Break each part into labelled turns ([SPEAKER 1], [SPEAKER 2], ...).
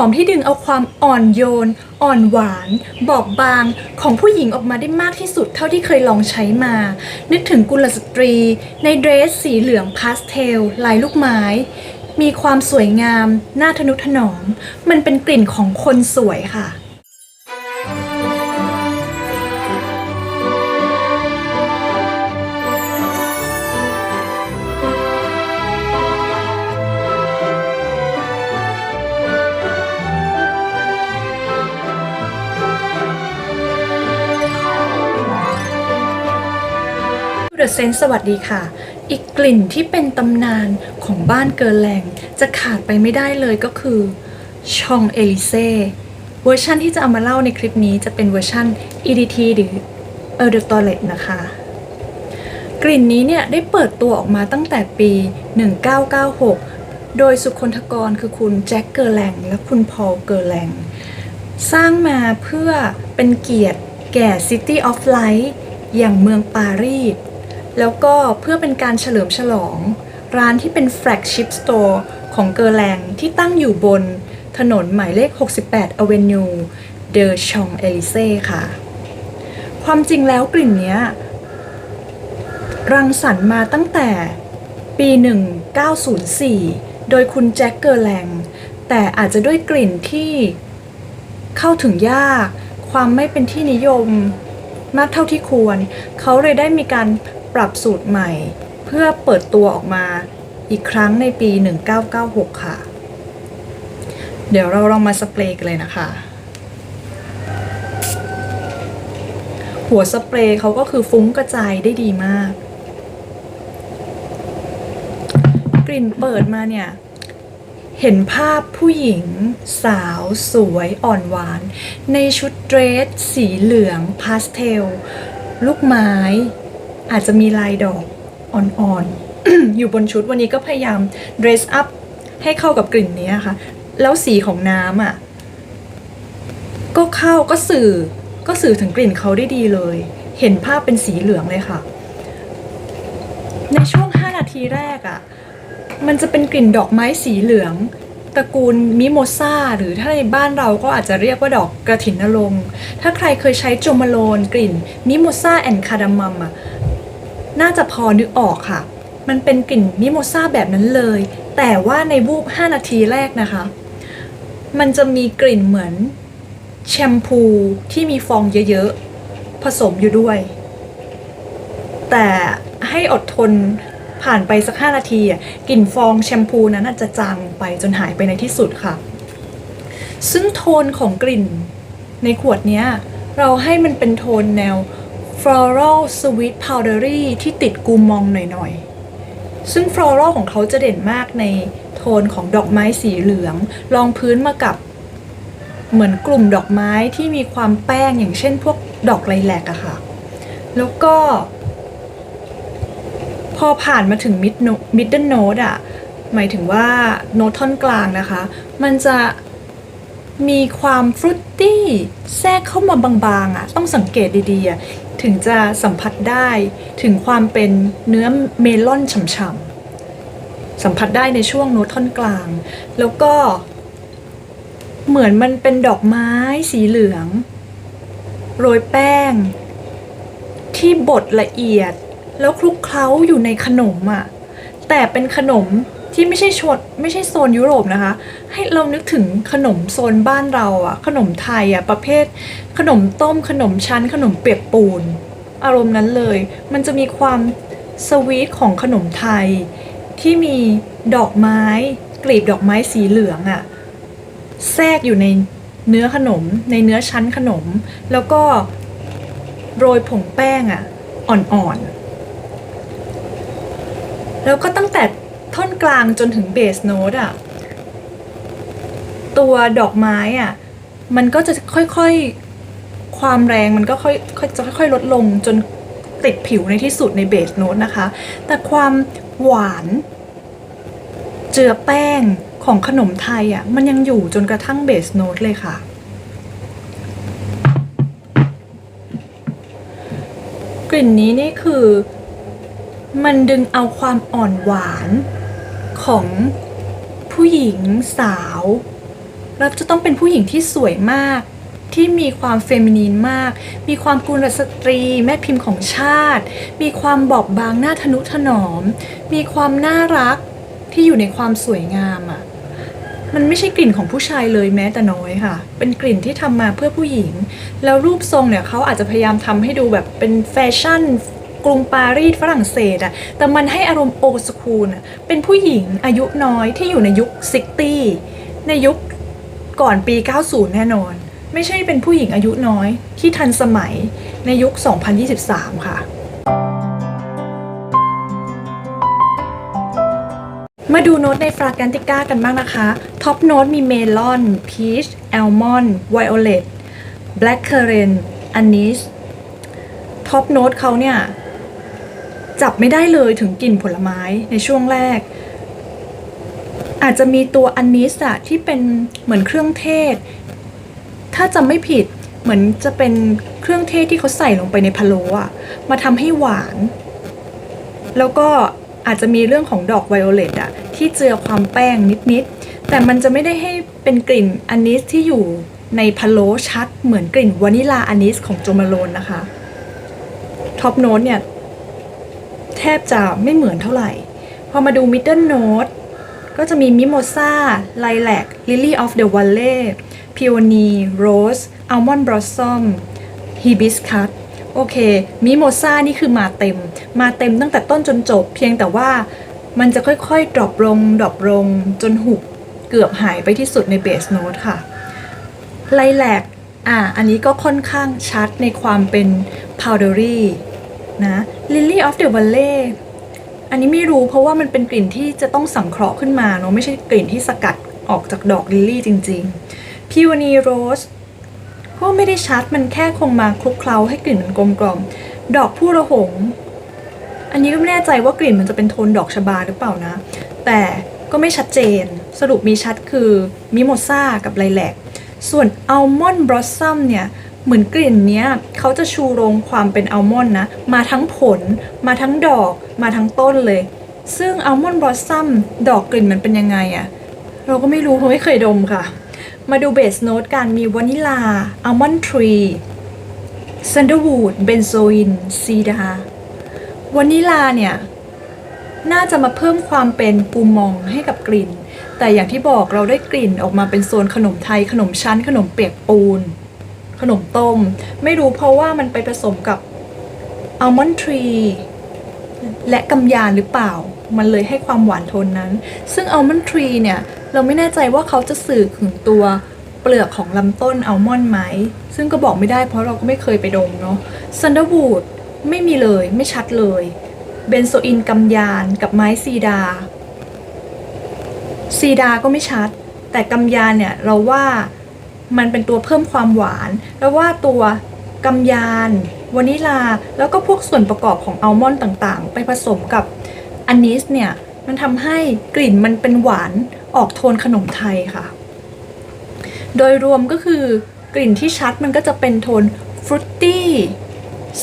[SPEAKER 1] อมที่ดึงเอาความอ่อนโยน อ่อนหวาน บอบบางของผู้หญิงออกมาได้มากที่สุดเท่าที่เคยลองใช้มา นึกถึงกุลสตรี ในเดรสสีเหลืองพาสเทล ลายลูกไม้ มีความสวยงาม น่าทนุถนอม มันเป็นกลิ่นของคนสวยค่ะ อะเซนสวัสดีค่ะ อีกกลิ่นที่เป็นตำนานของบ้านเกิร์ลแลงจะขาดไปไม่ได้เลยก็คือชองเอลิเซ่เวอร์ชันที่จะเอามาเล่าในคลิปนี้จะเป็นเวอร์ชัน EDT หรือ e r d t o i l e t นะคะ กลิ่นนี้เนี่ยได้เปิดตัวออกมาตั้งแต่ปี 1996 โดยสุคนทกรคือคุณแจ็คเกอร์แลงและคุณพอลเกอร์แลงสร้างมาเพื่อเป็นเกียรติแก่ City of Light อย่างเมืองปารีส แล้วก็เพื่อเป็นการเฉลิมฉลอง ร้านที่เป็นแฟลกชิพสโตร์ของเกอร์แลงที่ตั้งอยู่บนถนนหมายเลข 68 Avenue de Champs Elysees ค่ะ ความจริงแล้วกลิ่นนี้รังสรรค์มาตั้งแต่ปี 1904 โดยคุณแจ็คเกอร์แลง แต่อาจจะด้วยกลิ่นที่เข้าถึงยาก ความไม่เป็นที่นิยมมากเท่าที่ควร เขาเลยได้มีการ ปรับสูตรใหม่ เพื่อเปิดตัวออกมาอีกครั้งในปี 1996 ค่ะ เดี๋ยวเราลองมาสเปรย์กันเลยนะคะ หัวสเปรย์เขาก็คือฟุ้งกระจายได้ดีมาก กลิ่นเปิดมาเนี่ย เห็นภาพผู้หญิง สาวสวยอ่อนหวาน ในชุดเดรส สีเหลืองพาสเทล ลูกไม้ อาจจะมีลายดอกอ่อนๆ อยู่บนชุดวันนี้ก็พยายามเดรสอัพให้เข้ากับกลิ่นนี้ค่ะ แล้วสีของน้ำอะ ก็เข้าก็สื่อก็สื่อถึงกลิ่นเขาได้ดีเลย เห็นภาพเป็นสีเหลืองเลยค่ะ ในช่วง 5 นาทีแรกอะ่ะ มันจะเป็นกลิ่นดอกไม้สีเหลืองตระกูลมิโมซาหรือถ้าในบ้านเราก็อาจจะเรียกว่าดอกกระถินนรงถ้าใครเคยใช้โจมาโลนกลิ่นมิโมซาแอนคาร์ดามัมอะ น่าจะพอนึกออกค่ะ มันเป็นกลิ่นมิโมซาแบบนั้นเลย แต่ว่าในวูบ5 นาทีแรกนะคะ มันจะมีกลิ่นเหมือนแชมพูที่มีฟองเยอะๆ ผสมอยู่ด้วย แต่ให้อดทนผ่านไปสัก 5 นาทีอะกลิ่นฟองแชมพูนั้นอาจจะจางไปจนหายไปในที่สุดค่ะ ซึ่งโทนของกลิ่นในขวดเนี้ยเราให้มันเป็นโทนแนว floral sweet powdery ที่ติดกูมองหน่อยๆ ซึ่ง floral ของเขาจะเด่นมากในโทนของดอกไม้สีเหลือง รองพื้นมากับเหมือนกลุ่มดอกไม้ที่มีความแป้งอย่างเช่นพวกดอกไลแลกอะค่ะ แล้วก็ พอผ่านมาถึงมิดมิดเดิลโนดอะหมายถึงว่าโน้ตท่อนกลางนะคะ มันจะมีความฟรุตตี้แทรกเข้ามาบางๆอะต้องสังเกตดีๆอะ ถึงจะสัมผัสได้ถึงความเป็นเนื้อเมลอนฉ่ำๆสัมผัสได้ในช่วงโน้ตท่อนกลาง แล้วก็ เหมือนมันเป็นดอกไม้สีเหลือง โรยแป้ง ที่บดละเอียด แล้วคลุกเคล้าอยู่ในขนมอะ่ะแต่เป็นขนม ที่ไม่ใช่ชดไม่ใช่โซนยุโรปนะคะ ให้เรานึกถึงขนมโซนบ้านเราอะขนมไทยอะประเภท ขนมต้มขนมชั้น ขนมเปียกปูน อารมณ์นั้นเลย มันจะมีความสวีทของขนมไทย ที่มีดอกไม้ กลีบดอกไม้สีเหลืองอะแทรกอยู่ในเนื้อขนม ในเนื้อชั้นขนม แล้วก็โรยผงแป้งอะ่ะอ่อนๆแล้วก็ตั้งแต่ ท่อนกลางจนถึงเบสโนตอะตัวดอกไม้อะมันก็จะค่อยๆ ความแรงมันก็ค่อยๆจะค่อยๆ ลดลงจนติดผิวในที่สุดในเบสโนตนะคะ แต่ความหวานเจือแป้งของขนมไทยอะมันยังอยู่จนกระทั่งเบสโนตเลยค่ะ กลิ่นนี้นี่คือ มันดึงเอาความอ่อนหวาน ของผู้หญิงสาวแล้วจะต้องเป็นผู้หญิงที่สวยมาก ที่มีความเฟมินีนมาก มีความกุลสตรี แม่พิมพ์ของชาติ มีความบอบบางหน้าทนุถนอม มีความน่ารักที่อยู่ในความสวยงามอะ่ะมันไม่ใช่กลิ่นของผู้ชายเลยแม้แต่น้อยค่ะ เป็นกลิ่นที่ทำมาเพื่อผู้หญิง แล้วรูปทรงเนี่ยเขาอาจจะพยายามทำให้ดูแบบเป็นแฟชั่น กรุงปารีสฝรั่งเศสอะแต่มันให้อารมณ์โอสคูลอะเป็นผู้หญิงอายุน้อยที่อยู่ในยุคซิกตี้ในยุคก่อนปี 90 แน่นอน ไม่ใช่เป็นผู้หญิงอายุน้อยที่ทันสมัยในยุค 2023 ค่ะมาดูโน้ตในฟรากันติก้ากันบ้างนะคะ ท็อปโน้ตมีเมลอน พีช แอลมอนด์ไวโอเลตแบล็กเคอร์เรนอันนิสท็อปโน้ตเขาเนี่ย จับไม่ได้เลยถึงกลิ่นผลไม้ในช่วงแรก อาจจะมีตัวอันนิสอะที่เป็นเหมือนเครื่องเทศ ถ้าจำไม่ผิดเหมือนจะเป็นเครื่องเทศที่เขาใส่ลงไปในพะโล้อะมาทำให้หวาน แล้วก็อาจจะมีเรื่องของดอกไวโอเลตอะที่เจือความแป้งนิดๆ แต่มันจะไม่ได้ให้เป็นกลิ่นอันนิสที่อยู่ในพะโล้ชัดเหมือนกลิ่นวานิลาอันนิสของโจมาโลนนะคะท็อปโน้ตเนี่ย แทบจะไม่เหมือนเท่าไหร่ พอมาดูมิดเดิลโน้ตก็จะมีมิโมซาไลแลกลิลลี่ออฟเดอะวัลเล่พิโอนีโรสอัลมอนด์บลอสซอมฮิบิสคัสโอเค มิโมซานี่คือมาเต็ม มาเต็มตั้งแต่ต้นจนจบ เพียงแต่ว่ามันจะค่อยๆ ดรอปลง ดรอปลง จนหุบเกือบหายไปที่สุดในเบสโน้ตค่ะไลแลกอ่าอันนี้ก็ค่อนข้างชัดในความเป็น powdery นะ Lily of the Valley อันนี้ไม่รู้เพราะว่ามันเป็นกลิ่นที่จะต้องสังเคราะห์ขึ้นมาเนาะไม่ใช่กลิ่นที่สกัดออกจากดอกลิลลี่จริงๆ Peony Rose ก็ไม่ได้ชัดมันแค่คงมาคลุกเคล้าให้กลิ่นมันกลมกล่อม ดอกผู้ระหง อันนี้ก็ไม่แน่ใจว่ากลิ่นมันจะเป็นโทนดอกชบาหรือเปล่านะ แต่ก็ไม่ชัดเจน สรุปมีชัดคือมิโมซากับไลแลก ส่วนอัลมอนด์บลอสซัมเนี่ยเหมือนกลิ่นเนี้ยเขาจะชูโรงความเป็นอัลมอนด์นะ มาทั้งผล มาทั้งดอก มาทั้งต้นเลย ซึ่งอัลมอนด์บลอสซัมดอกกลิ่นมันเป็นยังไงอะเราก็ไม่รู้เพราะไม่เคยดมค่ะ มาดูเบสโน้ตกันมีวานิลาอัลมอนด์ทรีซันเดอร์วูดเบนโซอินซีดาวานิลาเนี่ย น่าจะมาเพิ่มความเป็นปูมองให้กับกลิ่น แต่อย่างที่บอกเราได้กลิ่นออกมาเป็นโซนขนมไทย ขนมชั้น ขนมเปียกปูน ขนมต้ม ไม่รู้เพราะว่ามันไปผสมกับอัลมอนด์ทรีและกำยานหรือเปล่า มันเลยให้ความหวานโทนนั้น ซึ่งอัลมอนด์ทรีเนี่ย เราไม่แน่ใจว่าเขาจะสื่อถึงตัวเปลือกของลำต้นอัลมอนด์ไหม ซึ่งก็บอกไม่ได้เพราะเราก็ไม่เคยไปดมเนาะซันเดอร์วูดไม่มีเลยไม่ชัดเลย เบนโซอินกำยานกับไม้ซีดา ซีดาก็ไม่ชัด แต่กำยานเนี่ยเราว่ามันเป็นตัวเพิ่มความหวาน แล้วว่าตัวกำยานวานิลา แล้วก็พวกส่วนประกอบของอัลมอนด์ต่างๆ ไปผสมกับอันนิสเนี่ย มันทำให้กลิ่นมันเป็นหวานออกโทนขนมไทยค่ะ โดยรวมก็คือกลิ่นที่ชัดมันก็จะเป็นโทนฟรุตตี้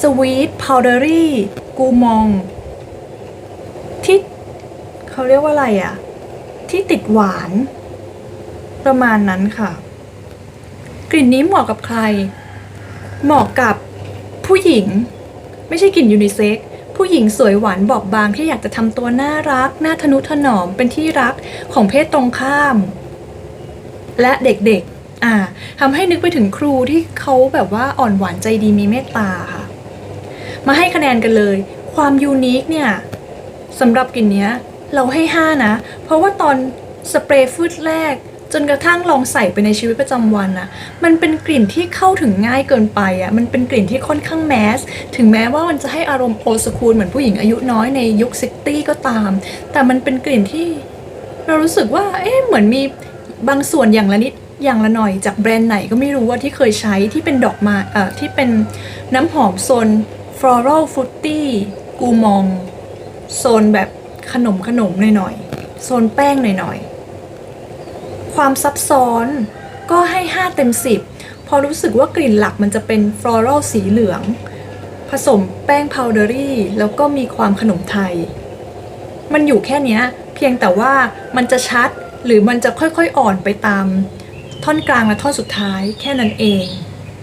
[SPEAKER 1] สวีทพาวเดอรี่กูมอง ที่เขาเรียกว่าอะไรอะที่ติดหวานประมาณนั้นค่ะ กลิ่นนี้เหมาะกับใคร เหมาะกับผู้หญิง ไม่ใช่กลิ่นยูนิเซ็กผู้หญิงสวยหวานบอบบางที่อยากจะทำตัวน่ารัก น่าทนุถนอมเป็นที่รักของเพศตรงข้าม และเด็กๆ อ่าทำให้นึกไปถึงครูที่เขาแบบว่าอ่อนหวานใจดีมีเมตตาค่ะ มาให้คะแนนกันเลย ความยูนิคเนี่ย สำหรับกลิ่นเนี้ยเราให้ 5 นะ เพราะว่าตอนสเปรย์ฟืดแรก จนกระทั่งลองใส่ไปในชีวิตประจำวันอะมันเป็นกลิ่นที่เข้าถึงง่ายเกินไปอะมันเป็นกลิ่นที่ค่อนข้างแมส ถึงแม้ว่ามันจะให้อารมณ์โอสคูลเหมือนผู้หญิงอายุน้อยในยุคซิตี้ก็ตาม แต่มันเป็นกลิ่นที่ เรารู้สึกว่าเอ๊ะเหมือนมีบางส่วนอย่างละนิดอย่างละหน่อยจากแบรนด์ไหนก็ไม่รู้ว่าที่เคยใช้ที่เป็นดอกไมาเอ่อที่เป็นน้ำหอมโซน floral fruity กูมอง โซนแบบขนมขนมหน่อยๆ โซนแป้งหน่อยๆ ความซับซ้อนก็ให้ 5 เต็ม 10 พอรู้สึกว่ากลิ่นหลักมันจะเป็น floral สีเหลือง ผสมแป้งพาวเดอรี่ แล้วก็มีความขนมไทย มันอยู่แค่นี้เพียงแต่ว่ามันจะชัดหรือมันจะค่อยๆอ่อนไปตาม ท่อนกลางและท่อนสุดท้ายแค่นั้นเอง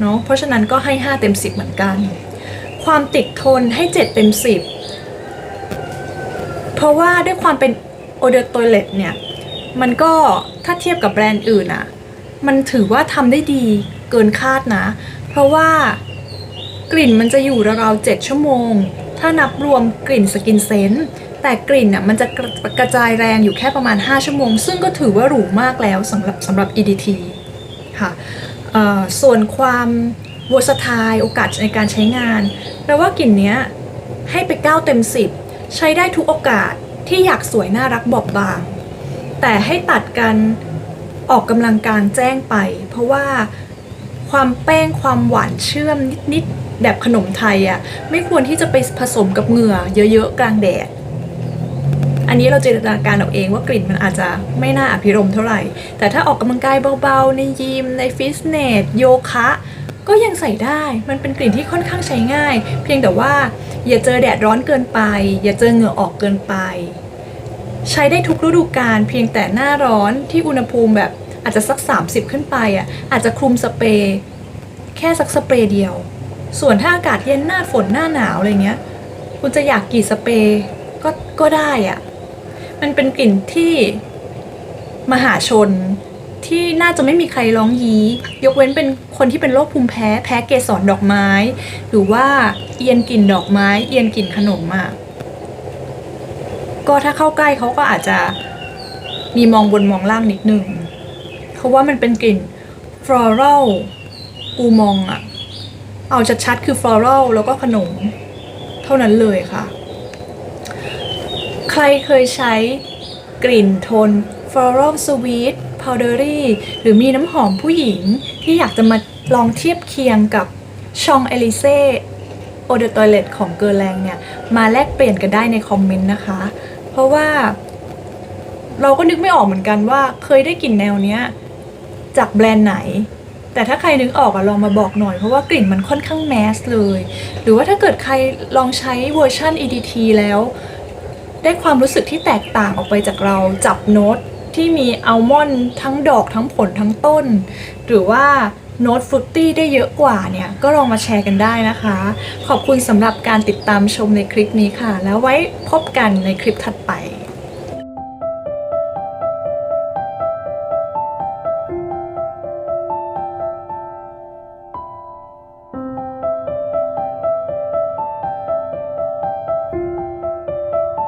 [SPEAKER 1] เนาะเพราะฉะนั้นก็ให้ 5 เต็ม 10 เหมือนกัน ความติดทนให้ 7 เต็ม 10 เพราะว่าด้วยความเป็นโอเดอร์ตเลตเนี่ย มันก็ถ้าเทียบกับแบรนด์อื่นอะมันถือว่าทำได้ดีเกินคาดนะ เพราะว่ากลิ่นมันจะอยู่ราวๆ7ชั่วโมง ถ้านับรวมกลิ่นสกินเซนต์แต่กลิ่นน่ะมันจะกระกระจายแรงอยู่แค่ประมาณ 5 ชั่วโมง ซึ่งก็ถือว่าหรูมากแล้วสำหรับสำหรับ EDT ค่ะส่วนความวอร์สไทโอกาสในการใช้งานแปลว่ากลิ่นเนี้ยให้ไป 9 เต็ม 10 ใช้ได้ทุกโอกาสที่อยากสวยน่ารักบอบบาง แต่ให้ตัดกันออกกำลังกางแจ้งไป เพราะว่าความแป้งความหวานเชื่อมนิดๆแบบขนมไทยอะ่ะไม่ควรที่จะไปผสมกับเหงื่อเยอะๆกลางแดด อันนี้เราจินตนาการเอาเองว่ากลิ่นมันอาจจะไม่น่าอภิรมเท่าไหร่ แต่ถ้าออกกำลังกายเบาๆ ในยิมในฟิตเนสโยคะ ก็ยังใส่ได้ มันเป็นกลิ่นที่ค่อนข้างใช้ง่าย เพียงแต่ว่าอย่าเจอแดดร้อนเกินไป อย่าเจอเหงื่อออกเกินไป ใช้ได้ทุกฤดูกาลเพียงแต่หน้าร้อนที่อุณหภูมิแบบอาจจะสัก 30 ขึ้นไปอะอาจจะคลุมสเปรย์แค่สักสเปรย์เดียว ส่วนถ้าอากาศเย็นหน้าฝนหน้าหนาวอะไรเงี้ย คุณจะอยากกี่สเปรย์ก็ก็ได้อะมันเป็นกลิ่นที่มหาชน ที่น่าจะไม่มีใครร้องยี้ยกเว้นเป็นคนที่เป็นโรคภูมิแพ้แพ้เกสรดอกไม้ หรือว่าเอียนกลิ่นดอกไม้ เอียนกลิ่นขนมอะก็ถ้าเข้าใกล้เขาก็อาจจะมีมองบนมองล่างนิดนึงเพราะว่ามันเป็นกลิ่น floral กูมองอะเอาชัดๆคือ floral แล้วก็ขนม เท่านั้นเลยค่ะ ใครเคยใช้กลิ่นโทน floral sweet powdery หรือมีน้ำหอมผู้หญิงที่อยากจะมาลองเทียบเคียงกับชองเอลิเซ่โอเดอร์ตอยเลตของเกอร์แรงเนี่ย มาแลกเปลี่ยนกันได้ในคอมเมนต์นะคะ เพราะว่าเราก็นึกไม่ออกเหมือนกันว่าเคยได้กลิ่นแนวเนี้ยจากแบรนด์ไหน แต่ถ้าใครนึกออกอะลองมาบอกหน่อย เพราะว่ากลิ่นมันค่อนข้างแมสเลย หรือว่าถ้าเกิดใครลองใช้เวอร์ชัน EDT แล้ว ได้ความรู้สึกที่แตกต่างออกไปจากเราจับโน้ต ที่มีอัลมอนด์ทั้งดอกทั้งผลทั้งต้น หรือว่าโน้ตฟรุตตี้ได้เยอะกว่าเนี่ย ก็ลองมาแชร์กันได้นะคะ ขอบคุณสำหรับการติดตามชมในคลิปนี้ค่ะ แล้วไว้พบกันในคลิปถัดไป